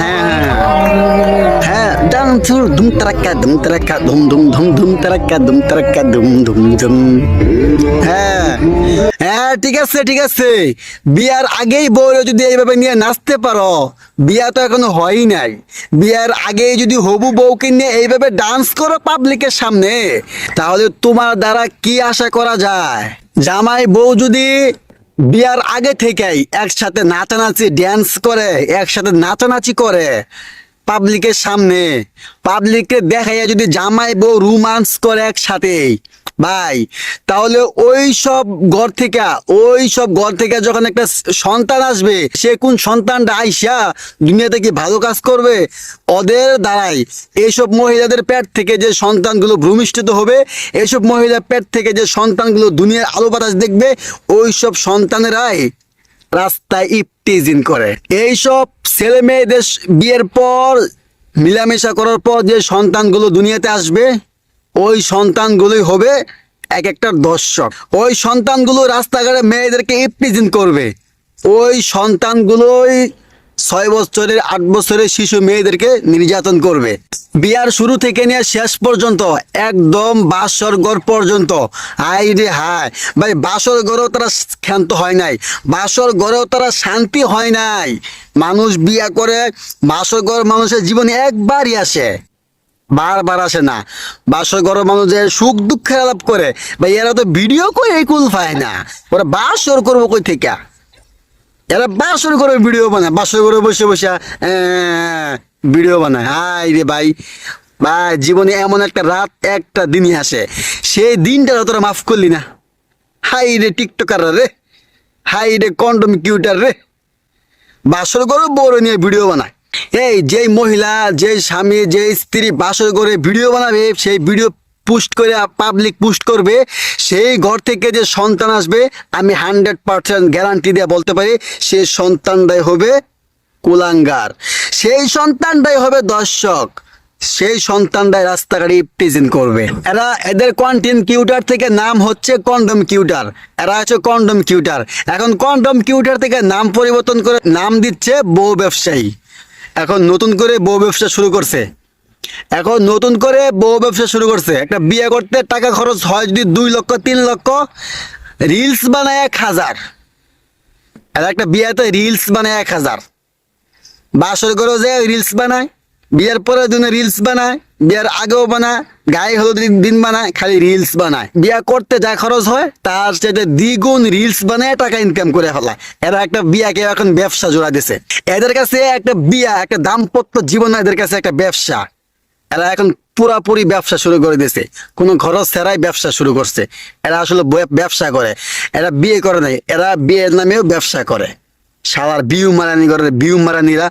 হ্যাঁ হ্যাঁ।, হ্যাঁ ধুম তারাক্কা ধুম তারাক্কা ধুম ধুম ধুম ধুম, তারাক্কা ধুম তারাক্কা ধুম ধুম ধুম। হ্যাঁ হ্যাঁ ঠিক আছে ঠিক আছে। বিয়ার আগেই বউরে যদি এইভাবে নিয়ে নাচতে পারো, বিয়া তো এখনও হয়ই নাই। বিয়ার আগেই যদি হবু বউকে নিয়ে এইভাবে ডান্স করো পাবলিকের সামনে, তাহলে তোমার দ্বারা কি আশা করা যায়? জামাই বউ যদি বিয়ার আগে থেকেই একসাথে নাচানাচি ড্যান্স করে একসাথে নাচানাচি করে। পাবলিকের সামনে। পাবলিককে দেখাইয়া যদি জামাই বউ রোমান্স করে একসাথে, ভাই, তাহলে ওই সব ঘর থেকে, ওই সব ঘর থেকে যখন একটা সন্তান আসবে, সে কোন সন্তানটা আইসা দুনিয়াতে কি ভালো কাজ করবে? ওদের দ্বারাই এইসব মহিলাদের পেট থেকে যে সন্তানগুলো ভূমিষ্ঠিত হবে এইসব মহিলার পেট থেকে যে সন্তানগুলো দুনিয়ার আলো বাতাস দেখবে, ওই সব সন্তানেরাই রাস্তায় ইফতিজিন করে। এইসব ছেলে মেয়েদের বিয়ের পর, মিলামেশা করার পর যে সন্তানগুলো দুনিয়াতে আসবে, ওই সন্তানগুলোই হবে এক একটার দর্শক। ওই সন্তানগুলো রাস্তাঘাটে মেয়েদেরকে ইফতিজিন করবে। ওই সন্তানগুলোই ছয় বছরের আট বছরের শিশু মেয়েদেরকে নির্যাতন করবে। বিয়ার শুরু থেকে নিয়ে শেষ পর্যন্ত, একদম বাসর ঘর পর্যন্ত। হাই রে হাই ভাই বাসর ঘরেও তারা ক্ষান্ত হয় নাই, বাসর ঘরেও তারা শান্তি হয় নাই। মানুষ বিয়া করে, বাসর ঘর মানুষের জীবনে একবারই আসে, বারবার আসে না। বাসর ঘর মানুষের সুখ দুঃখের আলাপ করে, ভাই এরা তো ভিডিও করে কুল পায় না, ওরা বাসর করব কই থেকে? এরা বাসর করে ভিডিও বানায় বাসর করে বসে বসে ভিডিও বানায়। হাই রে ভাই ভাই, জীবনে এমন একটা রাত, একটা দিনই আসে। সেই দিনটা তোরা মাফ করলি না। হাই রে টিকটকার রে। হাই রে কন্ডম কিউটার রে। বাসর করে বড় নিয়ে ভিডিও বানায়। এই যেই মহিলা যে স্বামী যে স্ত্রী বাসর করে ভিডিও বানাবে, সেই ভিডিও পোস্ট করে পাবলিক পোস্ট করবে, সেই ঘর থেকে যে সন্তান আসবে, আমি হান্ড্রেড পার্সেন্ট গ্যারান্টি দিয়ে বলতে পারি, সেই সন্তানটাই হবে কুলাঙ্গার। সেই সন্তানটাই হবে দর্শক। সেই সন্তানটাই রাস্তাঘাটে ইপটিজিন করবে। এরা এদের কন্টেন্ট কিউটার থেকে নাম হচ্ছে কন্ডম কিউটার এরা হচ্ছে কন্ডম কিউটার এখন কন্ডম কিউটার থেকে নাম পরিবর্তন করে নাম দিচ্ছে বউ ব্যবসায়ী। এখন নতুন করে বউ ব্যবসা শুরু করছে। এখন নতুন করে বউ ব্যবসা শুরু করছে। একটা বিয়ে করতে টাকা খরচ হয় যদি দুই লক্ষ, তিন লক্ষ রিলস বানায় এক হাজার। আর একটা বিয়েতে রিলস বানায় এক হাজার। বাসর করে যে রিলস বানায়, বিয়ের পরে দিনে রিলস বানায়, বিয়ের আগেও বানায়, গায়ে হলুদ দিন বানায়, খালি রিলস বানায়। বিয়া করতে যা খরচ হয়, তার সাথে দ্বিগুণ রিলস বানায়, টাকা ইনকাম করে ফেলায়। এরা একটা বিয়াকে এখন ব্যবসা জোড়া দিছে। এদের কাছে একটা বিয়া, একটা দাম্পত্য জীবন এদের কাছে একটা ব্যবসা। এরা এখন পুরাপুরি ব্যবসা শুরু করে দিয়েছে। কোনো খরচ ছাড়াই ব্যবসা শুরু করছে। এরা আসলে ব্যবসা করে। এরা বিয়ে করে নাই। এরা বিয়ের নামেও ব্যবসা করে। সালার বিউ মারানি করে বিউ মারানিরা